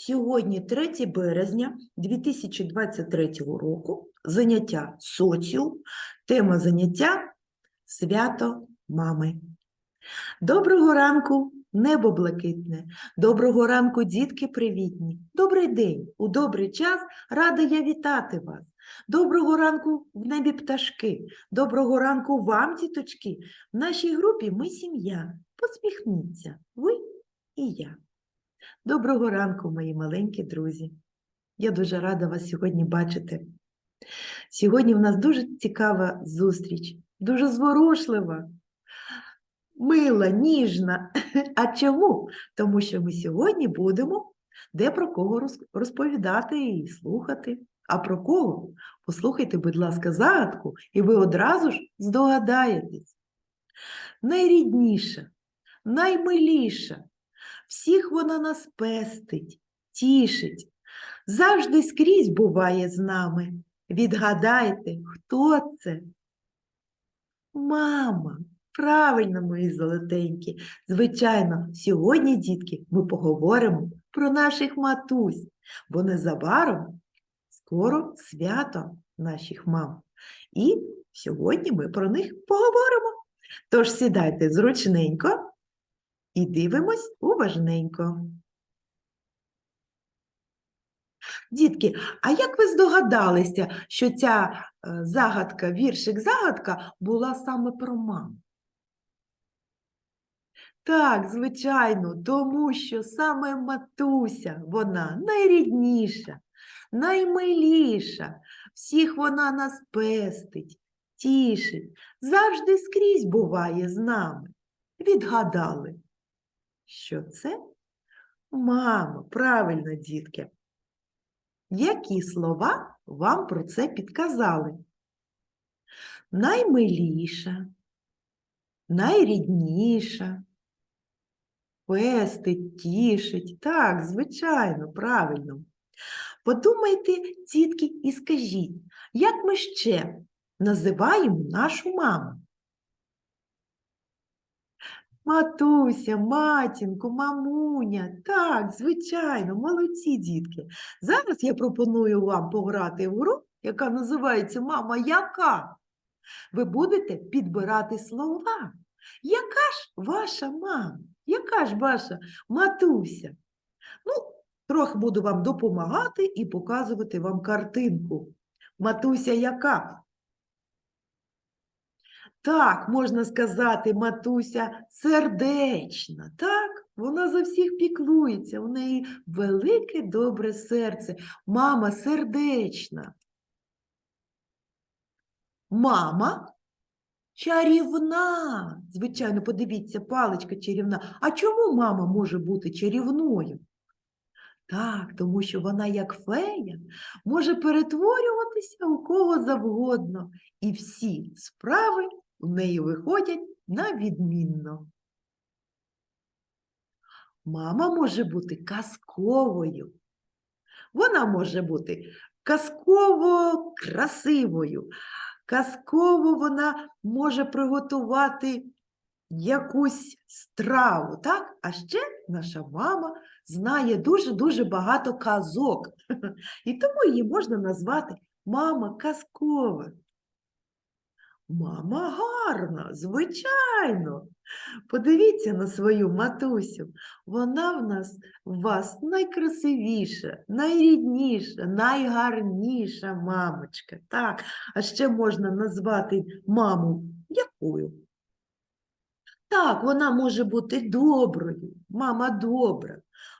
Сьогодні 3 березня 2023 року, заняття соціум, тема заняття свято мами. Доброго ранку, небо блакитне, доброго ранку, дітки привітні. Добрий день, у добрий час рада я вітати вас. Доброго ранку в небі пташки, доброго ранку вам, діточки. В нашій групі ми сім'я. Посміхніться, ви і я. Доброго ранку, мої маленькі друзі. Я дуже рада вас сьогодні бачити. Сьогодні в нас дуже цікава зустріч, дуже зворушлива, мила, ніжна. А чому? Тому що ми сьогодні будемо де про кого розповідати і слухати. А про кого? Послухайте, будь ласка, загадку, і ви одразу ж здогадаєтесь. Найрідніша, наймиліша, всіх вона нас пестить, тішить, завжди скрізь буває з нами. Відгадайте, хто це? Мама. Правильно, мої золотенькі. Звичайно, сьогодні, дітки, ми поговоримо про наших матусь, бо незабаром скоро свято наших мам. І сьогодні ми про них поговоримо. Тож сідайте зручненько і дивимось уважненько. Дітки, а як ви здогадалися, що ця е, загадка, віршик-загадка була саме про маму? Так, звичайно, тому що саме матуся, вона найрідніша, наймиліша, всіх вона нас пестить, тішить, завжди скрізь буває з нами. Відгадали, що це мама, правильно, дітки. Які слова вам про це підказали? Наймиліша, найрідніша, пестить, тішить. Так, звичайно, правильно. Подумайте, дітки, і скажіть, як ми ще називаємо нашу маму? Матуся, матінко, мамуня. Так, звичайно, молодці дітки. Зараз я пропоную вам пограти в гру, яка називається Мама яка? Ви будете підбирати слова. Яка ж ваша мама? Яка ж ваша матуся? Ну, трохи буду вам допомагати і показувати вам картинку. Матуся яка? Так, можна сказати, матуся сердечна, так? Вона за всіх піклується, у неї велике добре серце. Мама сердечна. Мама чарівна. Звичайно, подивіться, паличка чарівна. А чому мама може бути чарівною? Так, тому що вона, як фея, може перетворюватися у кого завгодно, і всі справи у неї виходять на відмінно. Мама може бути казковою. Вона може бути казково красивою. Казково вона може приготувати якусь страву, так? А ще наша мама знає дуже-дуже багато казок. І тому її можна назвати мама казкова. Мама гарна, звичайно. Подивіться на свою матусю. Вона в нас в вас найкрасивіша, найрідніша, найгарніша мамочка. Так, а ще можна назвати маму якою? Так, вона може бути доброю, мама добра,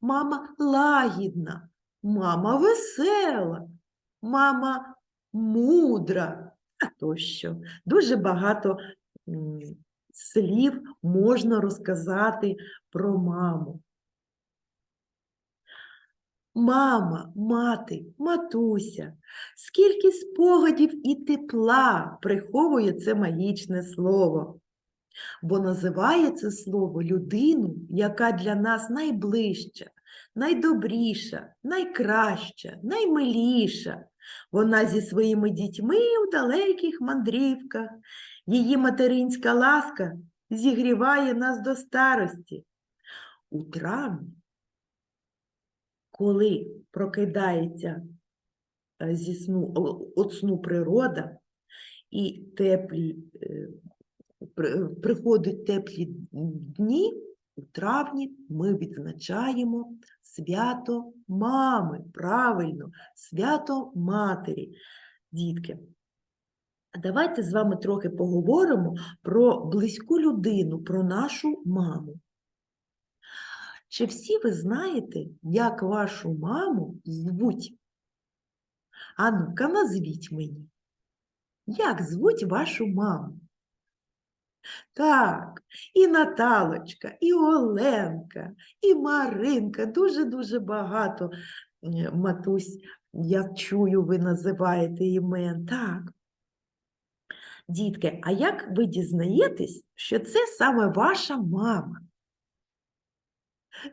мама лагідна, мама весела, мама мудра, тощо. Дуже багато слів можна розказати про маму. Мама, мати, матуся, скільки спогадів і тепла приховує це магічне слово бо називає це слово людину, яка для нас найближча, найдобріша, найкраща, наймиліша. Вона зі своїми дітьми в далеких мандрівках. Її материнська ласка зігріває нас до старості. У травні коли прокидається е, зі сну, от сну природа і теплі, е, приходять теплі дні, у травні ми відзначаємо свято мами, правильно, свято матері. Дітки, давайте з вами трохи поговоримо про близьку людину, про нашу маму. Чи всі ви знаєте, як вашу маму звуть? А ну-ка, назвіть мені. Як звуть вашу маму? Так, і Наталочка, і Оленка, і Маринка. Дуже-дуже багато матусь, я чую, ви називаєте імен. Так. Дітки, а як ви дізнаєтесь, що це саме ваша мама?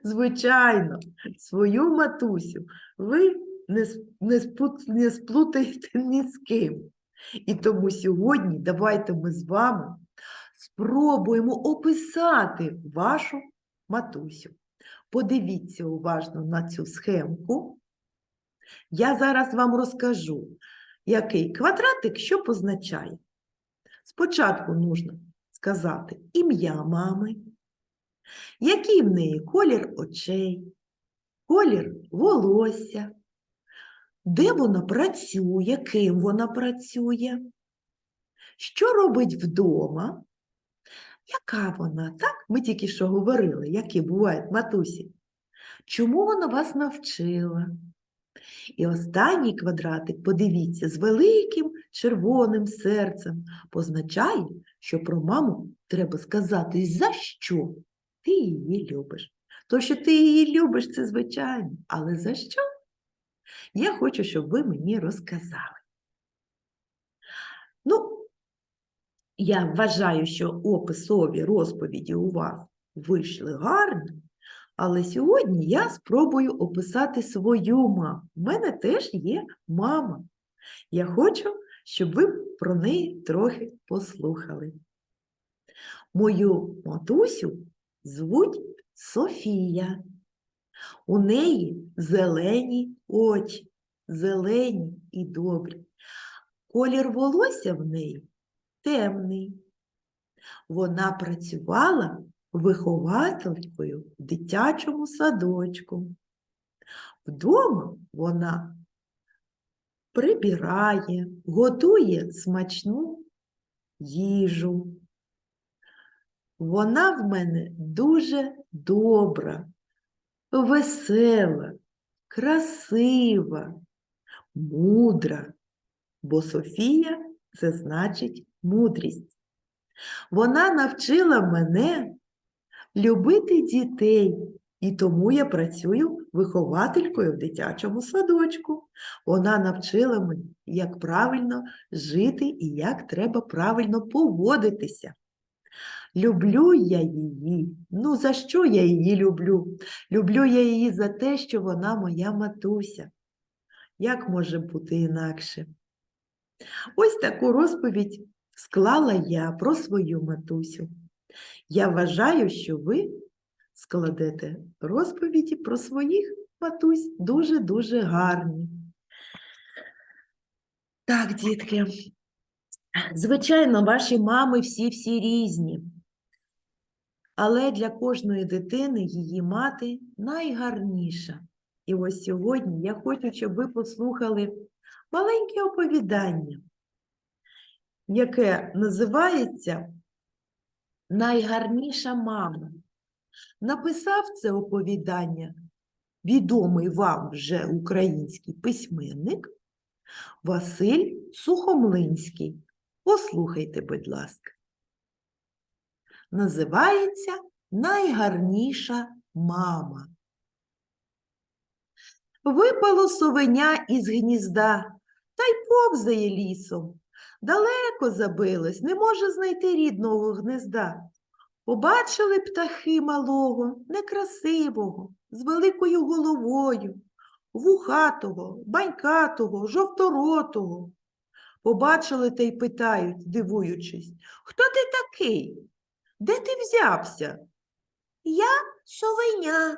Звичайно, свою матусю ви не, не, не сплутаєте ні з ким. І тому сьогодні давайте ми з вами спробуємо описати вашу матусю. Подивіться уважно на цю схемку. Я зараз вам розкажу, який квадратик що позначає. Спочатку нужно сказати ім'я мами, який в неї колір очей, колір волосся, де вона працює, ким вона працює, що робить вдома, яка вона, так? Ми тільки що говорили, які бувають матусі. Чому вона вас навчила? І останній квадратик, подивіться, з великим червоним серцем позначає, що про маму треба сказати, за що ти її любиш. То, що ти її любиш, це звичайно, але за що? Я хочу, щоб ви мені розказали. Ну, я вважаю, що описові розповіді у вас вийшли гарні, але сьогодні я спробую описати свою маму. У мене теж є мама. Я хочу, щоб ви про неї трохи послухали. Мою матусю звуть Софія. У неї зелені очі, зелені і добрі. Колір волосся в неї темний. Вона працювала вихователькою в дитячому садочку. Вдома вона прибирає, готує смачну їжу. Вона в мене дуже добра, весела, красива, мудра, бо Софія це значить мудрість. Вона навчила мене любити дітей, і тому я працюю вихователькою в дитячому садочку. Вона навчила мене, як правильно жити і як треба правильно поводитися. Люблю я її. Ну, за що я її люблю? Люблю я її за те, що вона моя матуся. Як може бути інакше? Ось таку розповідь склала я про свою матусю. Я вважаю, що ви складете розповіді про своїх матусь дуже-дуже гарні. Так, дітки, звичайно, ваші мами всі-всі різні. Але для кожної дитини її мати найгарніша. І ось сьогодні я хочу, щоб ви послухали маленьке оповідання, яке називається Найгарніша мама. Написав це оповідання відомий вам вже український письменник Василь Сухомлинський. Послухайте, будь ласка. Називається Найгарніша мама. Випало совеня із гнізда та й повзає лісом. Далеко забилось, не може знайти рідного гнезда. Побачили птахи малого, некрасивого, з великою головою, вухатого, банькатого, жовторотого. Побачили та й питають, дивуючись, хто ти такий? Де ти взявся? Я совеня,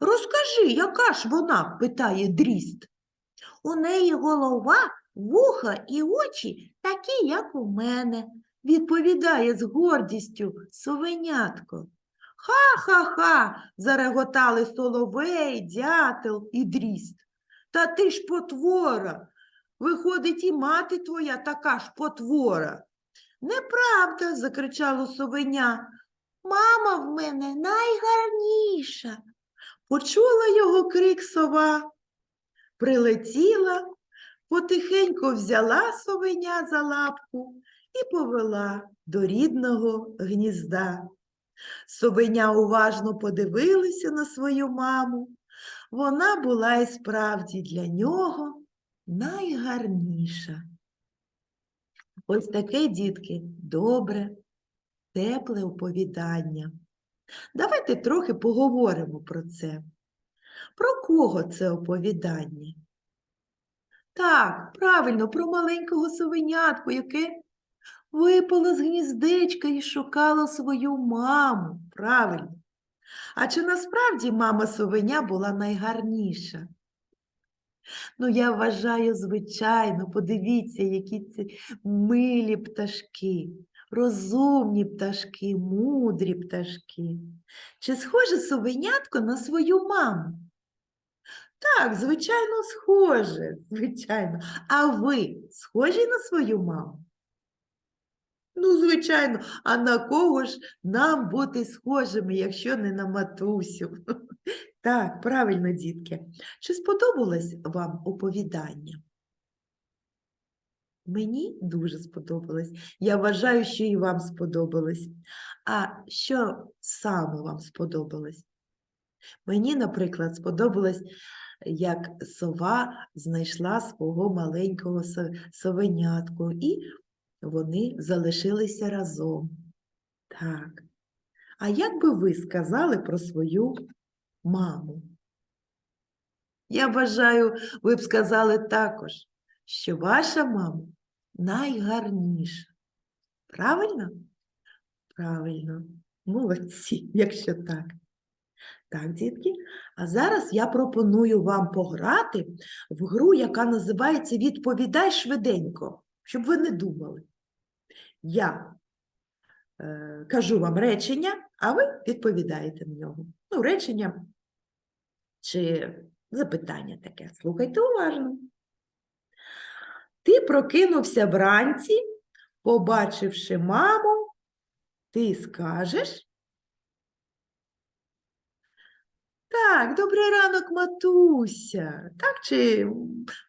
Розкажи, яка ж вона? питає дріст. У неї голова, вуха і очі такі, як у мене, відповідає з гордістю совенятко. Ха-ха-ха, зареготали соловей, дятел і дріст. Та ти ж потвора. Виходить, і мати твоя така ж потвора. Неправда, закричало совеня. Мама в мене найгарніша. Почула його крик сова, прилетіла, потихеньку взяла совеня за лапку і повела до рідного гнізда. Совеня уважно подивилася на свою маму. Вона була і справді для нього найгарніша. Ось таке, дітки, добре, тепле оповідання. Давайте трохи поговоримо про це. Про кого це оповідання? Так, правильно, про маленького совенятку, яке випало з гніздечка і шукало свою маму. Правильно. А чи насправді мама совеня була найгарніша? Ну, я вважаю, звичайно, подивіться, які це милі пташки, розумні пташки, мудрі пташки. Чи схоже совенятко на свою маму? Так, звичайно, схоже, звичайно. А ви схожі на свою маму? Ну, звичайно, а на кого ж нам бути схожими, якщо не на матусю? Так, правильно, дітки. Чи сподобалось вам оповідання? Мені дуже сподобалось. Я вважаю, що і вам сподобалось. А що саме вам сподобалось? Мені, наприклад, сподобалось, як сова знайшла свого маленького совенятку, і вони залишилися разом. Так. А як би ви сказали про свою маму? Я вважаю, ви б сказали також, що ваша мама найгарніша. Правильно? Правильно. Молодці, якщо так. Так, дітки. А зараз я пропоную вам пограти в гру, яка називається Відповідай швиденько, щоб ви не думали. Я е, кажу вам речення, а ви відповідаєте на нього. Ну, речення чи запитання таке. Слухайте уважно. Ти прокинувся вранці, побачивши маму, ти скажеш. Так, добрий ранок, матуся. Так чи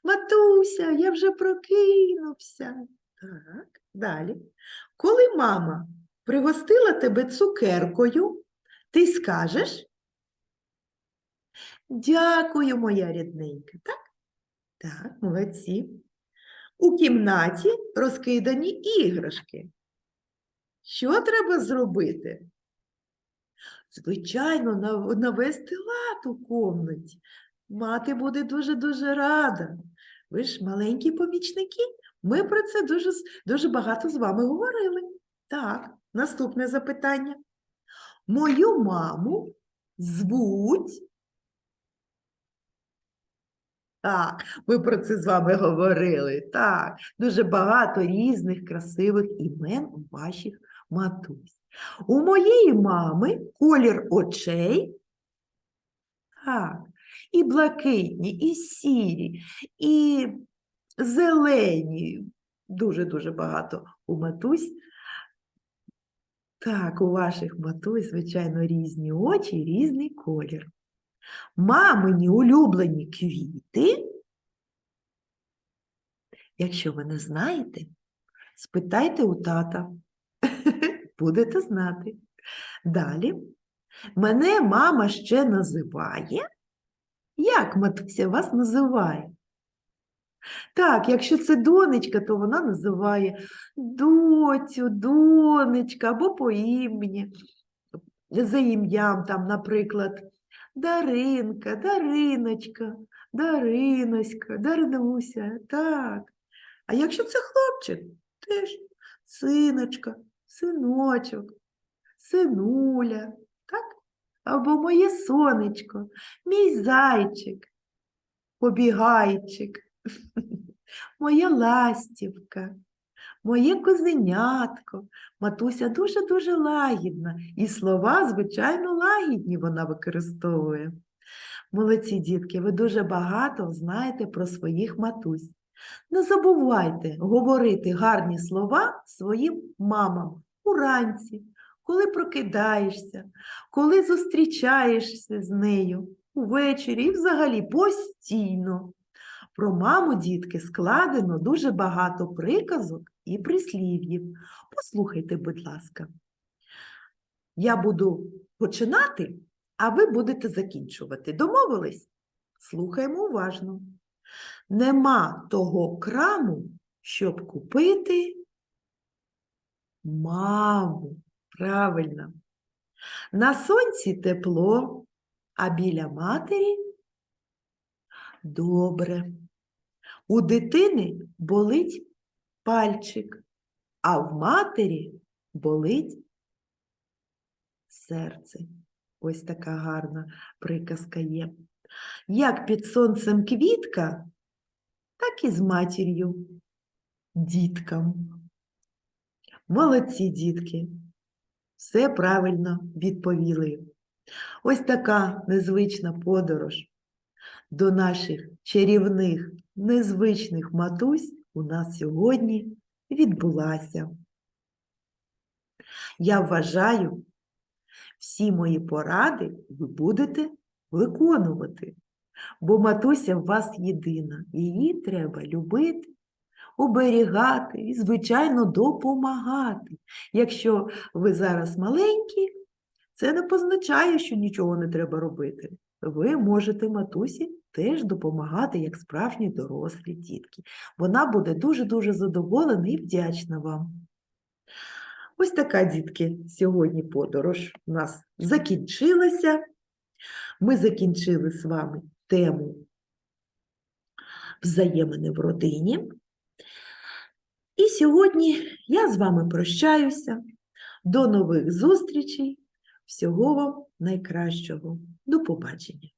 матуся, я вже прокинувся. Так, далі. Коли мама пригостила тебе цукеркою, ти скажеш Дякую, моя рідненька. Так? Так, молодці. У кімнаті розкидані іграшки. Що треба зробити? Звичайно, навести лад у комнаті. Мати буде дуже-дуже рада. Ви ж маленькі помічники. Ми про це дуже, дуже багато з вами говорили. Так, наступне запитання. Мою маму звуть. Так, ми про це з вами говорили. Так, дуже багато різних красивих імен у ваших матусь. У моєї мами колір очей. Так, і блакитні, і сірі, і зелені. Дуже-дуже багато у матусь. Так, у ваших матусь, звичайно, різні очі, різний колір. Мамині улюблені квіти. Якщо ви не знаєте, спитайте у тата. Будете знати. Далі. Мене мама ще називає. Як матуся вас називає? Так, якщо це донечка, то вона називає доцю, донечка або по імені, за ім'ям, там, наприклад, Даринка, Дариночка, Дариноська, Даринуся, так. А якщо це хлопчик, теж синочка, синочок, синуля, так? Або моє сонечко, мій зайчик, побігайчик, моя ластівка, моє козенятко. Матуся дуже-дуже лагідна, і слова, звичайно, лагідні вона використовує. Молодці, дітки, ви дуже багато знаєте про своїх матусь. Не забувайте говорити гарні слова своїм мамам уранці, коли прокидаєшся, коли зустрічаєшся з нею увечері і взагалі постійно. Про маму, дітки, складено дуже багато приказок і прислів'їв. Послухайте, будь ласка. Я буду починати, а ви будете закінчувати. Домовились? Слухаємо уважно. Нема того краму, щоб купити маму. Правильно. На сонці тепло, а біля матері добре. У дитини болить пальчик, а в матері болить серце. Ось така гарна приказка є. Як під сонцем квітка, так і з матір'ю, діткам. Молодці дітки, все правильно відповіли. Ось така незвична подорож до наших чарівних, незвичних матусь у нас сьогодні відбулася. Я вважаю, всі мої поради ви будете виконувати, бо матуся в вас єдина, її треба любити, оберігати і, звичайно, допомагати. Якщо ви зараз маленькі, це не позначає, що нічого не треба робити. Ви можете матусі теж допомагати, як справжні дорослі дітки. Вона буде дуже-дуже задоволена і вдячна вам. Ось така, дітки, сьогодні подорож у нас закінчилася. Ми закінчили з вами тему взаємини в родині. І сьогодні я з вами прощаюся. До нових зустрічей. Всього вам найкращого. До побачення.